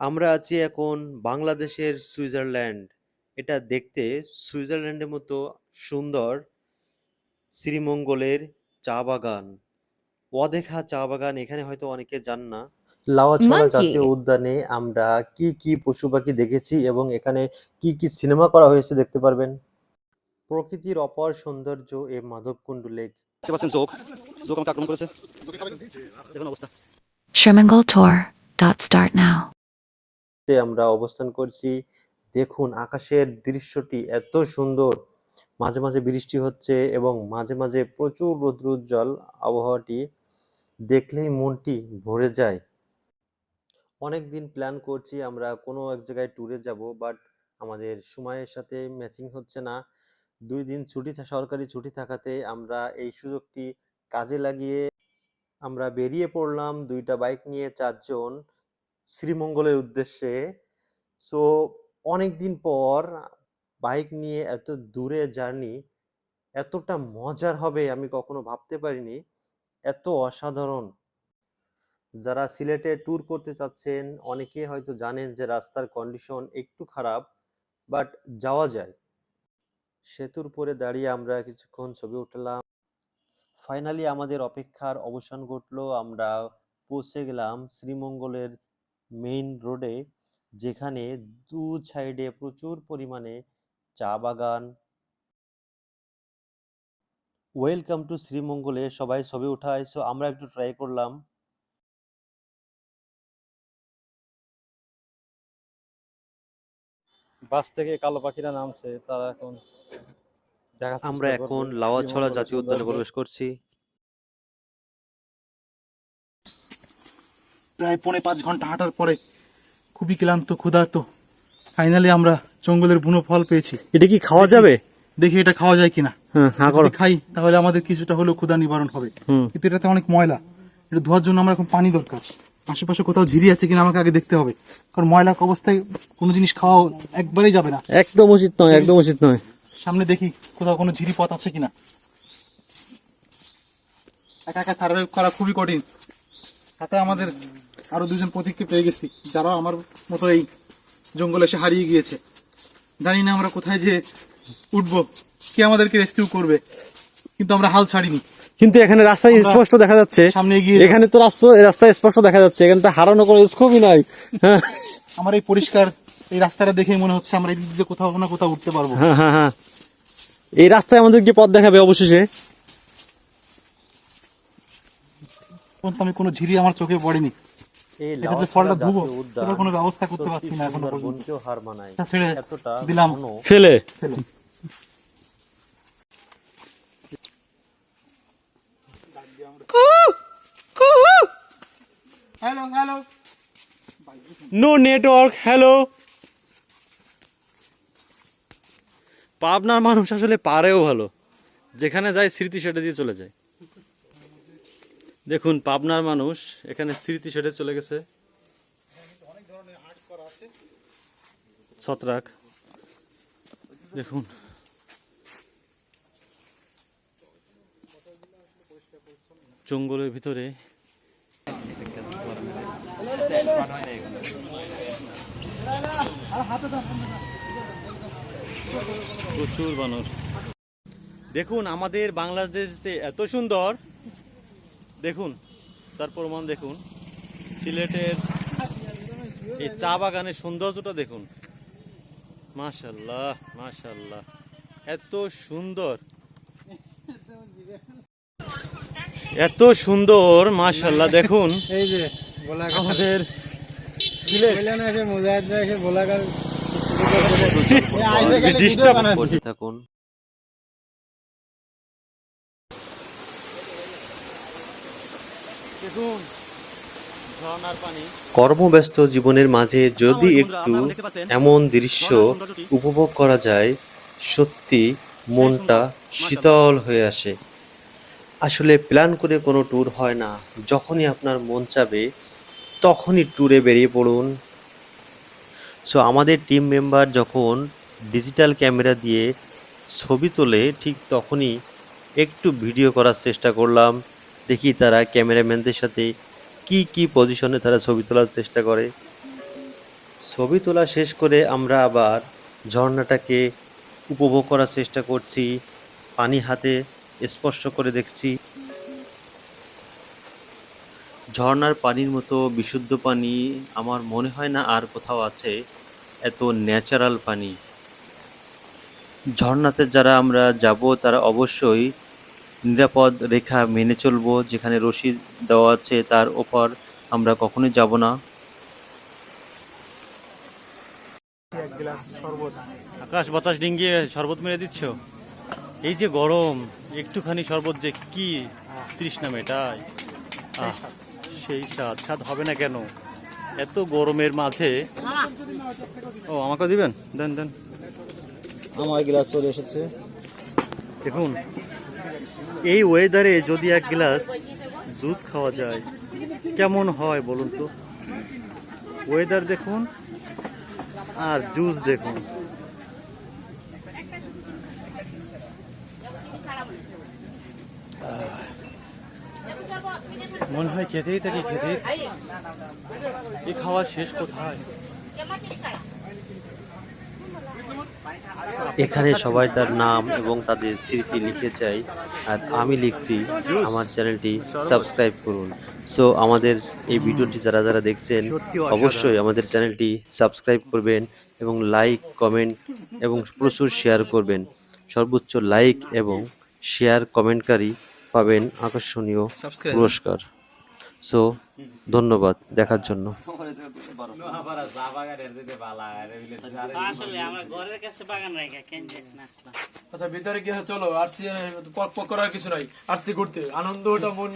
আমরা আছি এখন বাংলাদেশের সুইজারল্যান্ড। এটা দেখতে সুইজারল্যান্ডের মতো সুন্দর শ্রীমঙ্গলের চা বাগান। অদেখা চা বাগান এখানে হয়তো অনেকে যান না। লাউয়াছড়া জাতীয় উদ্যানে আমরা কি কি পশু পাখি দেখেছি এবং এখানে কি কি সিনেমা করা হয়েছে দেখতে পারবেন। প্রকৃতির অপর সৌন্দর্য এ মাধবকুণ্ড লেক। দেখতে পাচ্ছেন জোক জোক আমাকে আক্রমণ করেছে দেখুন অবস্থা Shermangle Tour. Dot start now. তে আমরা অবস্থান করছি। দেখুন, আকাশের দৃশ্যটি এত সুন্দর। মাঝে মাঝে বৃষ্টি হচ্ছে এবং মাঝে মাঝে প্রচুর রৌদ্রোজ্জ্বল আবহাওয়াটি দেখলেই মনটি ভরে যায়। অনেক দিন প্ল্যান করছি আমরা কোনো এক জায়গায় ট্যুরে যাব বাট আমাদের সময়ের সাথে ম্যাচিং হচ্ছে না। দুই দিন ছুটি সরকারি ছুটি থাকাতে আমরা এই সুযোগটি কাজে লাগিয়ে আমরা বেরিয়ে পড়লাম দুইটা বাইক নিয়ে চারজন। শ্রীমঙ্গলের উদ্দেশ্যে। সো অনেক দিন পর বাইক নিয়ে এত দূরে জার্নি এতটা মজার হবে আমি কখনো ভাবতে পারিনি, এত অসাধারণ। যারা সিলেটে ট্যুর করতে চাচ্ছেন, অনেকে হয়তো জানেন যে রাস্তার কন্ডিশন একটু খারাপ বাট যাওয়া যায়। সেতুর উপরে দাঁড়িয়ে আমরা কিছুক্ষণ ছবি উঠলাম। ফাইনালি আমাদের অপেক্ষার অবসান ঘটলো, আমরা পৌঁছে গেলাম শ্রীমঙ্গলের মেইন রোডে যেখানে দু সাইডে প্রচুর পরিমাণে চা বাগান। ওয়েলকাম টু শ্রীমঙ্গলে সবাই ছবি উঠায়। সো আমরা একটু ট্রাই করলাম। বাস থেকে কালো পাখিরা নামছে তারা এখন আমরা এখন করবে লাউয়াছড়া জাতীয় উদ্যানে প্রবেশ করছি। প্রায় পৌনে পাঁচ ঘণ্টা হাঁটার পরে খুবই ক্লান্ত ক্ষুধার্ত। ফাইনালি আমরা জঙ্গলের বুনো ফল পেয়েছি। এটা কি খাওয়া যাবে? দেখি এটা খাওয়া যায় কিনা। হ্যাঁ যদি খাই তাহলে আমাদের কিছুটা হলেও ক্ষুধা নিবারণ হবে। কিন্তু এটাতে অনেক ময়লা। এটা ধোয়ার জন্য আমার এখন পানি দরকার। আশেপাশে কোথাও ঝিরি আছে কিনা আমাকে আগে দেখতে হবে। কারণ ময়লা অবস্থায় কোনো জিনিস খাওয়া একবারেই যাবে না। একদম উচিত নয় একদম উচিত নয়। সামনে দেখি কোথাও কোনো ঝিরি পথ আছে কিনা। একা একা সার্ভাইভ করা খুবই কঠিন। তাতে আমাদের আরও দুজন প্রতীককে পেয়ে গেছি যারা আমার মতো এই জঙ্গলে এসে হারিয়ে গিয়েছে। জানি না আমরা কোথায় যে উঠবো কে আমাদেরকে রেস্কিউ করবে কিন্তু আমরা হাল ছাড়িনি। কিন্তু এখানে আমরা স্পষ্ট দেখা যাচ্ছে সামনে এগিয়ে এখানে তো রাস্তা রাস্তায় স্পষ্ট দেখা যাচ্ছে এখানে তো হারানো কোনো স্কোপই নাই। হ্যাঁ। আমার এই পরিষ্কার এই রাস্তাটা দেখেই মনে হচ্ছে আমরা এই দিক কোথাও না কোথাও উঠতে পারব। হ্যাঁ হ্যাঁ হ্যাঁ। এই রাস্তায় আমাদের আমাদেরকে পথ দেখাবে অবশেষে। আমি কোনো ঝিরি আমার চোখে পড়েনি। এই এটা যে লাউয়াছড়া ফলটা ধুবো, জাতীয় উদ্যান সেটার কোনো ব্যবস্থা করতে পারছি না এখনও পর্যন্ত। হার মানায় ছেড়ে দিলাম। ফেলে ফেলে। Hello hello no network hello পাবনার মানুষ আসলে পারেও ভালো যেখানে যায় স্মৃতি সেটা দিয়ে চলে যায় দেখুন, পাবনার মানুষ এখানে স্মৃতি সেটে চলে গেছে। ছত্রাক। দেখুন। জঙ্গলের ভিতরে। প্রচুর বানর দেখুন, আমাদের বাংলাদেশ এত সুন্দর দেখুন তার প্রমাণ দেখুন। সিলেটের এই চা বাগানের সৌন্দর্যটা দেখুন। মাশাল্লাহ মাশাল্লাহ। এত সুন্দর। এত সুন্দর মাশাল্লাহ দেখুন। এই যে আমাদের সিলেট। বললেন এসে মুজাহিদ ভাই এসে গোলাঘাট ডিস্টার্ব করতে থাকুন দেখুন ঝর্ণার পানি কর্মব্যস্ত জীবনের মাঝে যদি একটু এমন দৃশ্য উপভোগ করা যায় সত্যি মনটা শীতল হয়ে আসে। আসলে প্ল্যান করে কোনো ট্যুর হয় না। যখনই আপনার মন চাবে তখনই ট্যুরে বেরিয়ে পড়ুন। সো আমাদের টিম মেম্বার যখন ডিজিটাল ক্যামেরা দিয়ে ছবি তোলে ঠিক তখনই একটু ভিডিও করার চেষ্টা করলাম। দেখি তারা ক্যামেরাম্যানদের সাথে কি কি পজিশনে তারা ছবি তোলার চেষ্টা করে। ছবি তোলা শেষ করে আমরা আবার ঝর্ণাটাকে উপভোগ করার চেষ্টা করছি, পানি হাতে স্পর্শ করে দেখছি। ঝর্ণার পানির মতো বিশুদ্ধ পানি আমার মনে হয় না আর কোথাও আছে, এত ন্যাচারাল পানি। ঝর্ণাতে যারা আমরা যাব তারা অবশ্যই নিরাপদ রেখা মেনে চলবো যেখানে রশি দেওয়া আছে তার ওপর আমরা কখনোই যাব না। গ্লাস শরবত আকাশ বাতাস ডিঙ্গিয়ে শরবত মেরে দিচ্ছ? এই যে গরম একটুখানি শরবত যে কি তৃষ্ণা মেটায়। আহ, সেই স্বাদ স্বাদ হবে না কেন? এত গরমের মাঝে। ও আমাকে দিবেন? দেন দেন। আমার গ্লাস চলে এসেছে। দেখুন এই ওয়েদারে যদি এক গ্লাস জুস খাওয়া যায়, কেমন হয় বলুন তো? ওয়েদার দেখুন আর জুস দেখুন। মনে হয় খেতেই থাকি থাকি। এই খাওয়া শেষ কোথায়? এখানে সবাই তার নাম এবং তাদের স্মৃতি লিখে যায় আর আমি লিখছি আমার চ্যানেলটি সাবস্ক্রাইব করুন। সো আমাদের এই ভিডিওটি যারা যারা দেখছেন অবশ্যই আমাদের চ্যানেলটি সাবস্ক্রাইব করবেন এবং লাইক কমেন্ট এবং প্রচুর শেয়ার করবেন। সর্বোচ্চ লাইক এবং শেয়ার কমেন্টকারী পাবেন আকর্ষণীয় পুরস্কার। সো ধন্যবাদ দেখার জন্য। আচ্ছা ভিতরে কি চলো আরসি পক করার কিছু নাই। আরসি আনন্দ ওটা মন